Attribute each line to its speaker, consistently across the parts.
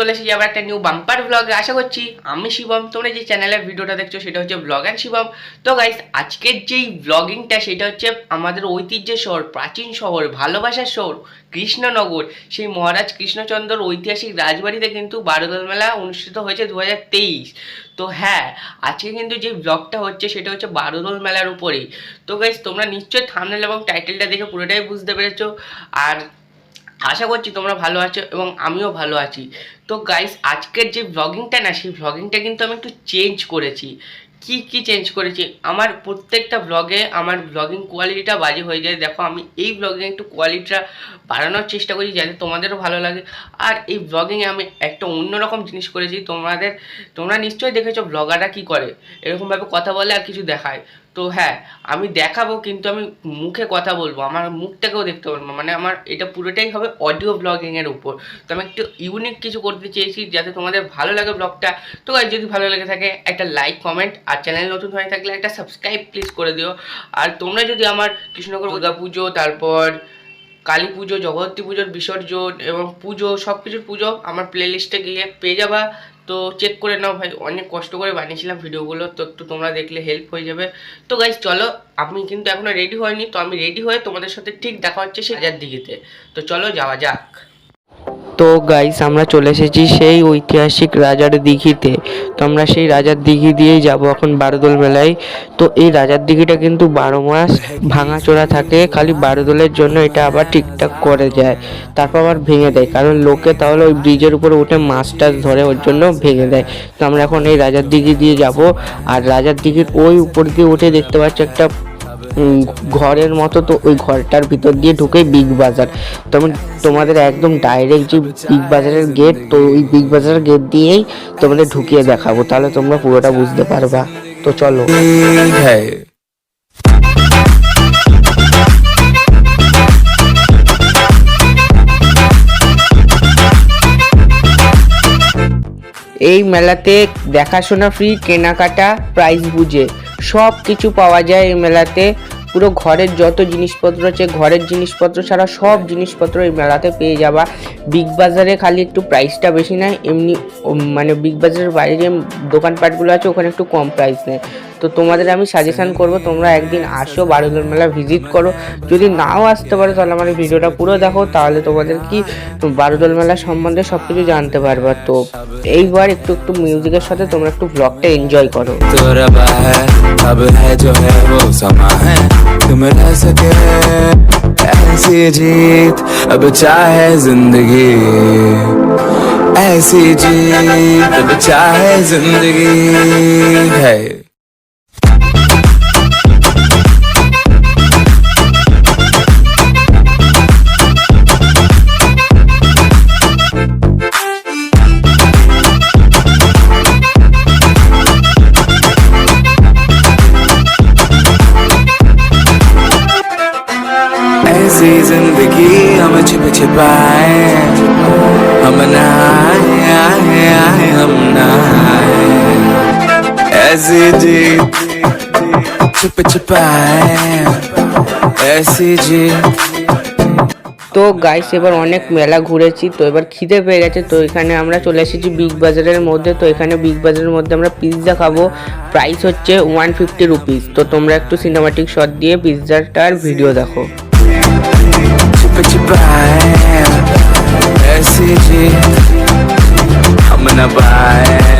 Speaker 1: চলে এসেছি আবার একটা নিউ বাম্পার ব্লগে আশা করছি আমি শিবম, তোমরা যে চ্যানেলের ভিডিওটা দেখছ, সেটা হচ্ছে ব্লগ অ্যান্ড শিবম। তো গাইস আজকের যেই ব্লগিংটা সেটা হচ্ছে আমাদের ঐতিহ্যের শহর, প্রাচীন শহর, ভালোবাসার শহর, কৃষ্ণনগর। সেই মহারাজ কৃষ্ণচন্দ্র ঐতিহাসিক রাজবাড়িতে কিন্তু বারোদল মেলা অনুষ্ঠিত হয়েছে দু হাজার তেইশ। তো হ্যাঁ আজকে কিন্তু যে ব্লগটা হচ্ছে, সেটা হচ্ছে বারোদল মেলার উপরেই। তো গাইস তোমরা নিশ্চয়ই থামনেল এবং টাইটেলটা দেখে পুরোটাই বুঝতে পেরেছ। আর আশা করছি তোমরা ভালো আছো এবং আমিও ভালো আছি। তো গাইস আজকের যে ব্লগিংটা না, সেই ব্লগিংটা কিন্তু আমি একটু চেঞ্জ করেছি। কি কি চেঞ্জ করেছি? আমার প্রত্যেকটা ব্লগে আমার ব্লগিং কোয়ালিটিটা বাজে হয়ে যায়। দেখো, আমি এই ব্লগিং একটু কোয়ালিটিটা বাড়ানোর চেষ্টা করি যাতে তোমাদেরও ভালো লাগে। আর এই ব্লগিংয়ে আমি একটা অন্যরকম জিনিস করেছি। তোমাদের, তোমরা নিশ্চয়ই দেখেছ ব্লগাররা কি করে? এরকমভাবে কথা বলে আর কিছু দেখায়। তো হ্যাঁ আমি দেখাবো কিন্তু আমি মুখে কথা বলব। আমার মুখটাকেও দেখতে পারব মানে আমার এটা পুরোটাই হবে অডিও ব্লগিংয়ের উপর। তো আমি একটু ইউনিক কিছু করতে চেয়েছি যাতে তোমাদের ভালো লাগে ব্লগটা তো guys, যদি ভালো লেগে থাকে একটা লাইক কমেন্ট আর চ্যানেল নতুন হয়ে থাকলে একটা সাবস্ক্রাইব প্লিজ করে দিও। আর তোমরা যদি আমার কৃষ্ণনগর দুর্গা পুজো তারপর কালী পুজো জগদ্ধাত্রী পুজোর বিসর্জন এবং পুজো সব কিছুর পুজো আমার প্লেলিস্টে গিয়ে পেয়ে যাবা। তো চেক করে নাও ভাই, অনেক কষ্ট করে বানিয়েছিলাম ভিডিওগুলো, তো একটু তোমরা দেখলে হেল্প হয়ে যাবে। তো গাইজ চলো আমি কিন্তু এখনও রেডি হয়নি, তো আমি রেডি হয়ে তোমাদের সাথে ঠিক দেখা হচ্ছে সে দিঘিতে। তো চলো যাওয়া যাক। তো গাইস আমরা চলে এসেছি সেই ঐতিহাসিক রাজার দিঘিতে। তো আমরা সেই রাজার দিঘি দিয়েই যাব এখন বারোদোল মেলায়। তো এই রাজার দিঘিটা কিন্তু বারো মাস ভাঙাচোরা থাকে, খালি বারোদোলের জন্য এটা আবার ঠিকঠাক করে যায়। তারপর আবার ভেঙে দেয়, কারণ লোকে তাহলে ওই ব্রিজের উপরে উঠে মাছ টাছ ধরে ওর জন্য ভেঙে দেয়। তো আমরা এখন এই রাজার দিঘি দিয়ে যাব। আর রাজার দিঘির ওই উপর দিয়ে উঠে দেখতে পাচ্ছি একটা ঘরের মতো তো ওই ঘরটার ভিতর দিয়ে ঢুকে বিগ বাজার তেমন তোমাদের একদম ডাইরেক্ট যে বিগ বাজারের গেট তো ওই বিগ বাজারের গেট দিয়েই তোমাদের ঢুকিয়ে দেখাবো। তাহলে তোমরা পুরোটা বুঝতে পারবা। তো চলো।
Speaker 2: है
Speaker 1: এই মেলাতে দেখাশোনা ফ্রি কেনাকাটা প্রাইস বুঝে। সব কিছু পাওয়া যায় এই মেলাতে। পুরো ঘরের যত জিনিসপত্র আছে, ঘরের জিনিসপত্র ছাড়া সব জিনিসপত্র এই মেলাতে পেয়ে যাবা। বিগ বাজারে খালি একটু প্রাইসটা বেশি নেয়, এমনি মানে বিগ বাজারের বাইরে যে দোকানপাটগুলো আছে, ওখানে একটু কম প্রাইস নেয়। তো তোমাদের আমি সাজেশন করব তোমরা একদিন আসো বারোদল মেলা ভিজিট করো যদি নাও আসতে পারো তাহলে আমার এই ভিডিওটা পুরো দেখো তাহলে তোমাদের কি বারোদল মেলা সম্বন্ধে সব কিছু জানতে পারবা তো এইবার একটু একটু মিউজিকের সাথে তোমরা একটু ব্লগটা এনজয় করো
Speaker 2: तो रबा है अब है जो है वो समा है तुम रह सके ऐसी जीत अब चाहे जिंदगी ऐसी जीत अब चाहे जिंदगी है SG Chupa
Speaker 1: তো গাইস এবার অনেক মেলা ঘুরেছি তো এবার খিদে পেয়ে গেছে তো এখানে আমরা চলে এসেছি বিগ বাজারের মধ্যে তো এখানে বিগ বাজারের মধ্যে আমরা পিৎজা খাব। প্রাইস হচ্ছে ওয়ান ফিফটি রুপিস তো তোমরা একটু সিনেমাটিক শট দিয়ে পিৎজাটার ভিডিও দেখো।
Speaker 2: I'm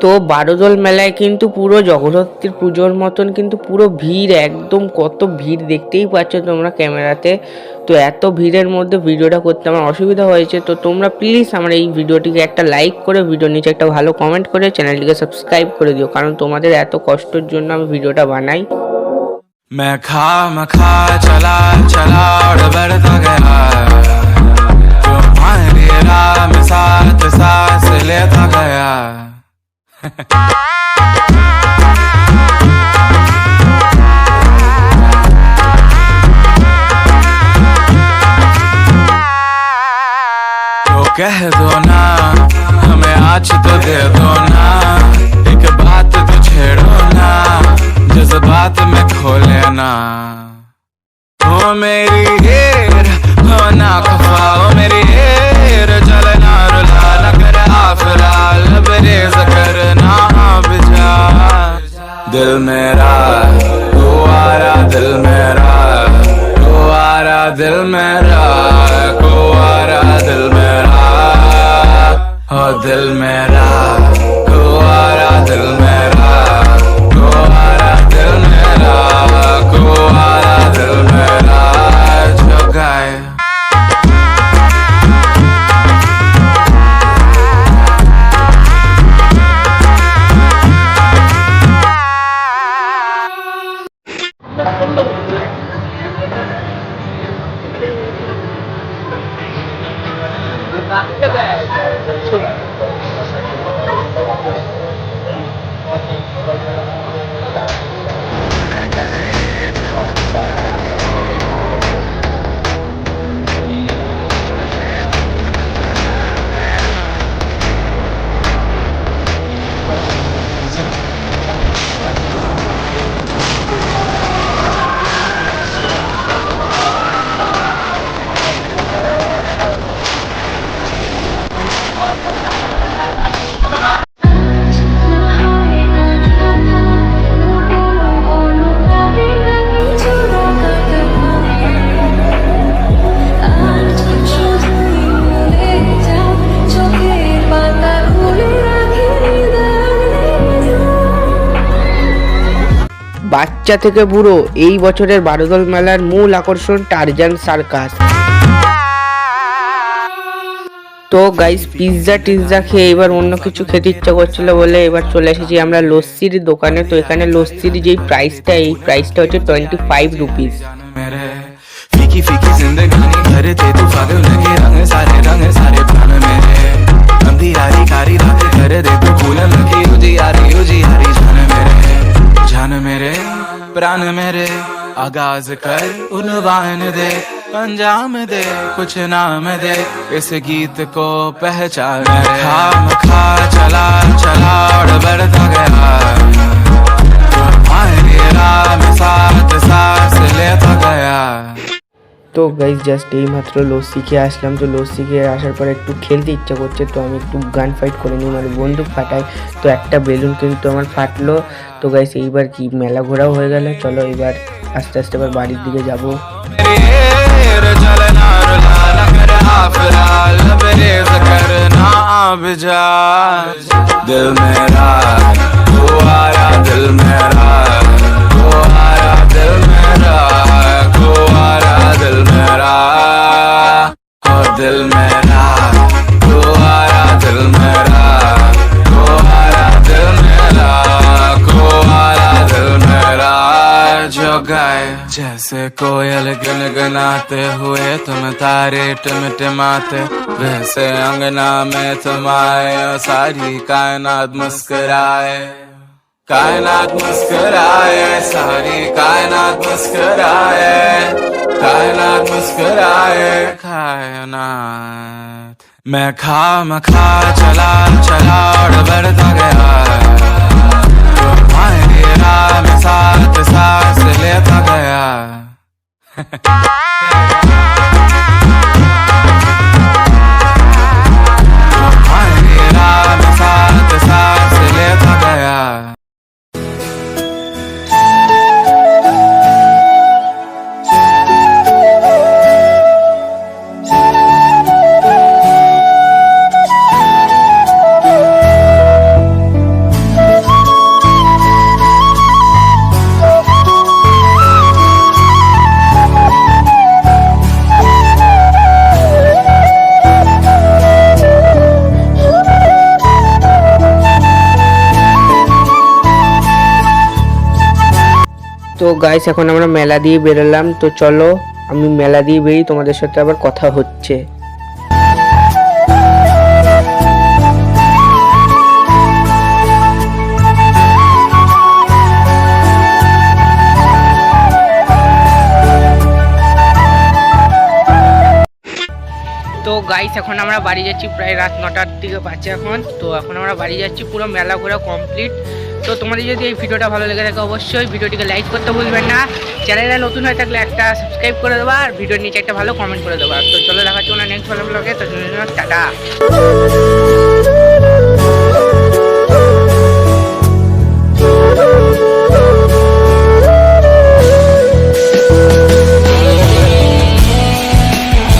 Speaker 1: তো বারোদল মেলায় কিন্তু পুরো জগদ্ধাত্রীর পুজোর মতন কিন্তু পুরো ভিড় একদম কত ভিড় দেখতেই পাচ্ছ তোমরা ক্যামেরাতে তো এত ভিড়ের মধ্যে ভিডিওটা করতে আমার অসুবিধা হয়েছে তো তোমরা প্লিজ আমার এই ভিডিওটিকে একটা লাইক করে ভিডিওর নিচে একটা ভালো কমেন্ট করে চ্যানেলটিকে সাবস্ক্রাইব করে দিও কারণ তোমাদের এত কষ্টের জন্য আমি ভিডিওটা বানাই
Speaker 2: मैं खा मैं खा चला चला और बढ़ता गया तुम्हारी राह में साथ सांस लेता गया तो कह दो ना, हमें आज तो दे दो ना। एक बात तो छेड़ो ना, जज्बात में खो लेना। हो मेरी हेर, हो ना खफाओ मेरी हेर। दिल मेरा
Speaker 1: বাচ্চা থেকে বুড়ো এই বছরের বারোদল মেলার মূল আকর্ষণ টারজান সার্কাস। তো গাইস পিৎজা টিৎজা খেয়ে এবার অন্য কিছু খেতে ইচ্ছা করছিল বলে এবার চলে এসেছি আমরা লস্যির দোকানে। তো এখানে লস্যির যেই প্রাইসটা এই প্রাইসটা হচ্ছে টোয়েন্টি ফাইভ রুপিস
Speaker 2: प्राण मेरे, आगाज़ कर उनवान दे, अंजाम दे, कुछ नाम दे, इस गीत को पहचान। खा खा, चला चला
Speaker 1: তো গাইজ জাস্ট এই মাত্র লস্যি খেয়ে আসলাম তো লস্যি খেয়ে আসার পরে একটু খেলতে ইচ্ছা করছে তো আমি একটু গান ফাইট করে নিই মানে বন্দুক ফাটাই তো একটা বেলুন কিন্তু আমার ফাটলো তো গাইজ এইবার কি মেলা ঘোরাও হয়ে গেল চলো এবার আস্তে আস্তে এবার বাড়ির দিকে যাব
Speaker 2: मेरे चलना रुलाना कर आफरा लबरेज करना बिजा दिल मेरा तू आया दिल मेरा तू आया दिल मेरा तू आया दिल मेरा ओ दिल मेरा तू आया दिल मेरा तू आया दिल मेरा तू आया दिल मेरा। जो गाए जैसे कोयल गुनगुनाते हुए तुम तारे टिमटिमाते, वैसे अंगना में तुम आए सारी कायनात मुस्कुराए। कायनात मुस्कुराए, सारी कायनात मुस्कुराए। कायनात मुस्कुराए। कायनात। मैं खा मखा चला चला और बढ़ता गया। राह में साथ सांस लेता गया।
Speaker 1: গাইস এখন আমরা মেলা দিয়ে বেরোলাম। তো চলো, আমি মেলা দিয়ে বেরিয়ে তোমাদের সাথে আবার কথা হচ্ছে। তো গাইস এখন আমরা বাড়ি যাচ্ছি প্রায় রাত নটার দিকে পাচ্ছে এখন। তো এখন আমরা বাড়ি যাচ্ছি, পুরো মেলা ঘোরা কমপ্লিট তো তোমাদের যদি এই ভিডিওটা ভালো লেগে থাকে, অবশ্যই ভিডিওটিকে লাইক করতে ভুলবেন না। চ্যানেলে নতুন হয়ে থাকলে একটা সাবস্ক্রাইব করে দেবো, আর ভিডিওর নিচে একটা ভালো কমেন্ট করে দেবা। তো চলো দেখাচ্ছি ওনার নেক্সট ভালো ব্লগে তো টাটা।